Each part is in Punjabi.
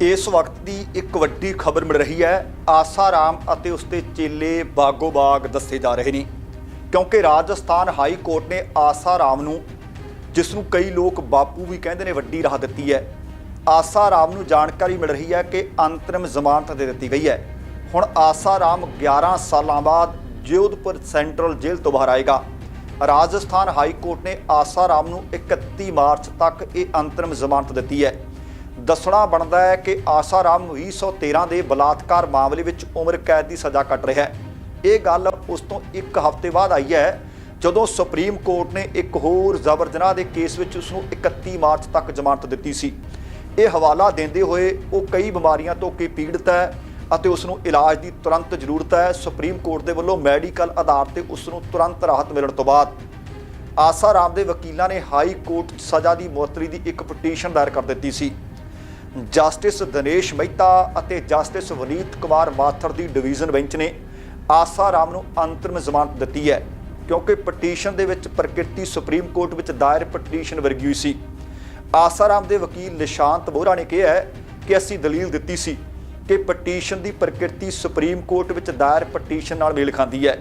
ਇਸ ਵਕਤ ਦੀ ਇੱਕ ਵੱਡੀ ਖਬਰ ਮਿਲ ਰਹੀ ਹੈ। ਆਸਾਰਾਮ ਅਤੇ ਉਸਦੇ ਚੇਲੇ ਬਾਗੋ-ਬਾਗ ਦੱਸੇ ਜਾ ਰਹੇ ਨੇ। ਕਿਉਂਕਿ ਰਾਜਸਥਾਨ ਹਾਈ ਕੋਰਟ ਨੇ ਆਸਾਰਾਮ ਨੂੰ, ਜਿਸ ਨੂੰ ਕਈ ਲੋਕ ਬਾਪੂ ਵੀ ਕਹਿੰਦੇ ਨੇ ਵੱਡੀ ਰਾਹ ਦਿੱਤੀ ਹੈ। ਆਸਾਰਾਮ ਨੂੰ ਜਾਣਕਾਰੀ ਮਿਲ ਰਹੀ ਹੈ ਕਿ ਅੰਤਰਿਮ ਜ਼ਮਾਨਤ ਦੇ ਦਿੱਤੀ ਗਈ ਹੈ। ਹੁਣ ਆਸਾਰਾਮ 11 ਸਾਲਾਂ ਬਾਅਦ ਜੋਧਪੁਰ ਸੈਂਟਰਲ ਜੇਲ੍ਹ ਤੋਂ ਬਾਹਰ ਆਏਗਾ। ਰਾਜਸਥਾਨ ਹਾਈ ਕੋਰਟ ਨੇ ਆਸਾਰਾਮ ਨੂੰ 31 ਮਾਰਚ ਤੱਕ ਇਹ ਅੰਤਰਿਮ ਜ਼ਮਾਨਤ ਦਿੱਤੀ ਹੈ। ਦੱਸਣਾ ਬਣਦਾ ਹੈ ਕਿ ਆਸਾਰਾਮ 2013 ਦੇ ਬਲਾਤਕਾਰ ਮਾਮਲੇ ਵਿੱਚ ਉਮਰ ਕੈਦ ਦੀ ਸਜ਼ਾ ਕੱਟ ਰਿਹਾ ਹੈ। ਇਹ ਗੱਲ ਉਸ ਤੋਂ ਇੱਕ ਹਫ਼ਤੇ ਬਾਅਦ ਆਈ ਹੈ, ਜਦੋਂ ਸੁਪਰੀਮ ਕੋਰਟ ਨੇ ਇੱਕ ਹੋਰ ਜ਼ਬਰ ਜਨਾਹ ਦੇ ਕੇਸ ਵਿੱਚ ਉਸ ਨੂੰ 31 ਮਾਰਚ ਤੱਕ ਜ਼ਮਾਨਤ ਦਿੱਤੀ ਸੀ। ਇਹ ਹਵਾਲਾ ਦਿੰਦੇ ਹੋਏ ਉਹ ਕਈ ਬਿਮਾਰੀਆਂ ਤੋਂ ਕੀ ਪੀੜਤ ਹੈ ਅਤੇ ਉਸ ਨੂੰ ਇਲਾਜ ਦੀ ਤੁਰੰਤ ਜ਼ਰੂਰਤ ਹੈ। ਸੁਪਰੀਮ ਕੋਰਟ ਦੇ ਵੱਲੋਂ ਮੈਡੀਕਲ ਆਧਾਰ ਤੇ ਉਸ ਨੂੰ ਤੁਰੰਤ ਰਾਹਤ ਮਿਲਣ ਤੋਂ ਬਾਅਦ ਆਸਾਰਾਮ ਦੇ ਵਕੀਲਾਂ ਨੇ ਹਾਈ ਕੋਰਟ 'ਚ ਸਜ਼ਾ ਦੀ ਮੁਅੱਤਲੀ ਦੀ ਇੱਕ ਪਟੀਸ਼ਨ ਦਾਇਰ ਕਰ ਦਿੱਤੀ ਸੀ। ਜਸਟਿਸ ਦਿਨੇਸ਼ ਮਹਿਤਾ ਅਤੇ ਜਸਟਿਸ ਵਨੀਤ ਕੁਮਾਰ ਮਾਥਰ ਦੀ ਡਿਵੀਜ਼ਨ ਬੈਂਚ ਨੇ ਆਸਾਰਾਮ ਨੂੰ ਅੰਤਰਿਮ ਜ਼ਮਾਨਤ ਦਿੱਤੀ ਹੈ, ਕਿਉਂਕਿ ਪਟੀਸ਼ਨ ਦੇ ਵਿੱਚ ਪ੍ਰਕਿਰਤੀ ਸੁਪਰੀਮ ਕੋਰਟ ਵਿੱਚ ਦਾਇਰ ਪਟੀਸ਼ਨ ਵਰਗੀ ਹੋਈ ਸੀ। ਆਸਾਰਾਮ ਦੇ ਵਕੀਲ ਨਿਸ਼ਾਂਤ ਬੋਹਰਾ ਨੇ ਕਿਹਾ ਕਿ ਅਸੀਂ ਦਲੀਲ ਦਿੱਤੀ ਸੀ ਕਿ ਪਟੀਸ਼ਨ ਦੀ ਪ੍ਰਕਿਰਤੀ ਸੁਪਰੀਮ ਕੋਰਟ ਵਿੱਚ ਦਾਇਰ ਪਟੀਸ਼ਨ ਨਾਲ ਮੇਲ ਖਾਂਦੀ ਹੈ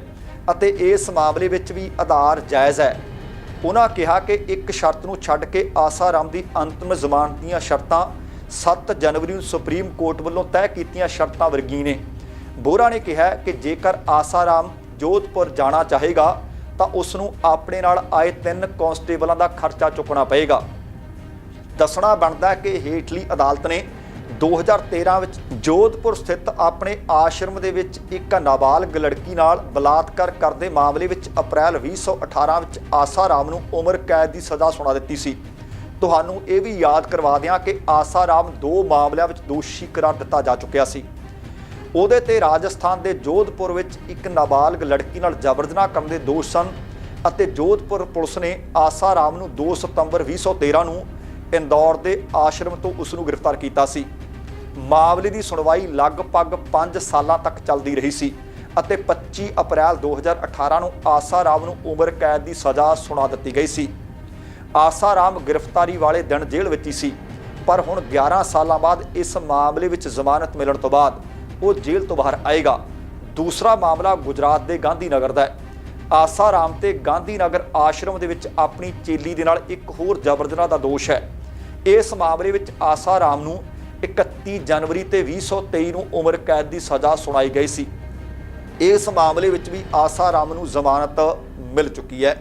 ਅਤੇ ਇਸ ਮਾਮਲੇ ਵਿੱਚ ਵੀ ਆਧਾਰ ਜਾਇਜ਼ ਹੈ। ਉਹਨਾਂ ਕਿਹਾ ਕਿ ਇੱਕ ਸ਼ਰਤ ਨੂੰ ਛੱਡ ਕੇ ਆਸਾਰਾਮ ਦੀ ਅੰਤਮ ਜ਼ਮਾਨਤ ਦੀਆਂ ਸ਼ਰਤਾਂ 7 ਜਨਵਰੀ ਨੂੰ ਸੁਪਰੀਮ ਕੋਰਟ ਵੱਲੋਂ ਤੈਅ ਕੀਤੀਆਂ ਸ਼ਰਤਾਂ ਵਰਗੀ ਨੇ। ਬੋਰਾ ਨੇ ਕਿਹਾ ਕਿ ਜੇਕਰ ਆਸਾਰਾਮ ਜੋਧਪੁਰ ਜਾਣਾ ਚਾਹੇਗਾ, ਤਾਂ ਉਸ ਨੂੰ ਆਪਣੇ ਨਾਲ ਆਏ ਤਿੰਨ ਕਾਂਸਟੇਬਲਾਂ ਦਾ ਖਰਚਾ ਚੁੱਕਣਾ ਪਏਗਾ। ਦੱਸਣਾ ਬਣਦਾ ਕਿ ਹੇਠਲੀ ਅਦਾਲਤ ਨੇ 2013 ਵਿੱਚ ਜੋਧਪੁਰ ਸਥਿਤ ਆਪਣੇ ਆਸ਼ਰਮ ਦੇ ਵਿੱਚ ਇੱਕ ਨਾਬਾਲਗ ਲੜਕੀ ਨਾਲ ਬਲਾਤਕਾਰ ਕਰਦੇ ਮਾਮਲੇ ਵਿੱਚ ਅਪ੍ਰੈਲ 2018 ਵਿੱਚ ਆਸਾਰਾਮ ਨੂੰ ਉਮਰ ਕੈਦ ਦੀ ਸਜ਼ਾ ਸੁਣਾ ਦਿੱਤੀ ਸੀ। ਤੁਹਾਨੂੰ ਇਹ ਵੀ ਯਾਦ ਕਰਵਾ ਦਿਆਂ ਕਿ ਆਸਾਰਾਮ ਦੋ ਮਾਮਲਿਆਂ ਵਿੱਚ ਦੋਸ਼ੀ ਕਰਾਰ ਦਿੱਤਾ ਜਾ ਚੁੱਕਿਆ ਸੀ। ਉਹਦੇ ਤੇ ਰਾਜਸਥਾਨ ਦੇ ਜੋਧਪੁਰ ਵਿੱਚ ਇੱਕ ਨਾਬਾਲਗ ਲੜਕੀ ਨਾਲ ਜ਼ਬਰ ਕਰਨ ਦੇ ਦੋਸ਼ ਸਨ ਅਤੇ ਜੋਧਪੁਰ ਪੁਲਿਸ ਨੇ ਆਸਾਰਾਮ ਨੂੰ 2 ਸਤੰਬਰ 2013 ਨੂੰ ਇੰਦੌਰ ਦੇ ਆਸ਼ਰਮ ਤੋਂ ਉਸ ਨੂੰ ਗ੍ਰਿਫਤਾਰ ਕੀਤਾ ਸੀ। ਮਾਮਲੇ ਦੀ ਸੁਣਵਾਈ ਲਗਭਗ 5 ਸਾਲਾਂ ਤੱਕ ਚੱਲਦੀ ਰਹੀ ਸੀ ਅਤੇ 25 ਅਪ੍ਰੈਲ 2018 ਨੂੰ ਆਸਾਰਾਮ ਨੂੰ ਉਮਰ ਕੈਦ ਦੀ ਸਜ਼ਾ ਸੁਣਾ ਦਿੱਤੀ ਗਈ ਸੀ। ਆਸਾਰਾਮ ਗ੍ਰਿਫਤਾਰੀ ਵਾਲੇ ਦਿਨ ਜੇਲ੍ਹ ਵਿੱਚ ਹੀ ਸੀ। ਪਰ ਹੁਣ 11 ਸਾਲਾਂ ਬਾਅਦ ਇਸ ਮਾਮਲੇ ਵਿੱਚ ਜ਼ਮਾਨਤ ਮਿਲਣ ਤੋਂ ਬਾਅਦ ਉਹ ਜੇਲ੍ਹ ਤੋਂ ਬਾਹਰ ਆਏਗਾ। ਦੂਸਰਾ ਮਾਮਲਾ ਗੁਜਰਾਤ ਦੇ ਗਾਂਧੀ ਨਗਰ ਦਾ ਹੈ। ਆਸਾਰਾਮ ਤੇ ਗਾਂਧੀ ਨਗਰ ਆਸ਼ਰਮ ਦੇ ਵਿੱਚ ਆਪਣੀ ਚੇਲੀ ਦੇ ਨਾਲ ਇੱਕ ਹੋਰ ਜ਼ਬਰਦਸਤ ਦਾ ਦੋਸ਼ ਹੈ। ਇਸ ਮਾਮਲੇ ਵਿੱਚ ਆਸਾਰਾਮ ਨੂੰ 31 ਜਨਵਰੀ ਤੇ 2023 ਨੂੰ ਉਮਰ ਕੈਦ ਦੀ ਸਜ਼ਾ ਸੁਣਾਈ ਗਈ ਸੀ। ਇਸ ਮਾਮਲੇ ਵਿੱਚ ਵੀ ਆਸਾਰਾਮ ਨੂੰ ਜ਼ਮਾਨਤ ਮਿਲ ਚੁੱਕੀ ਹੈ।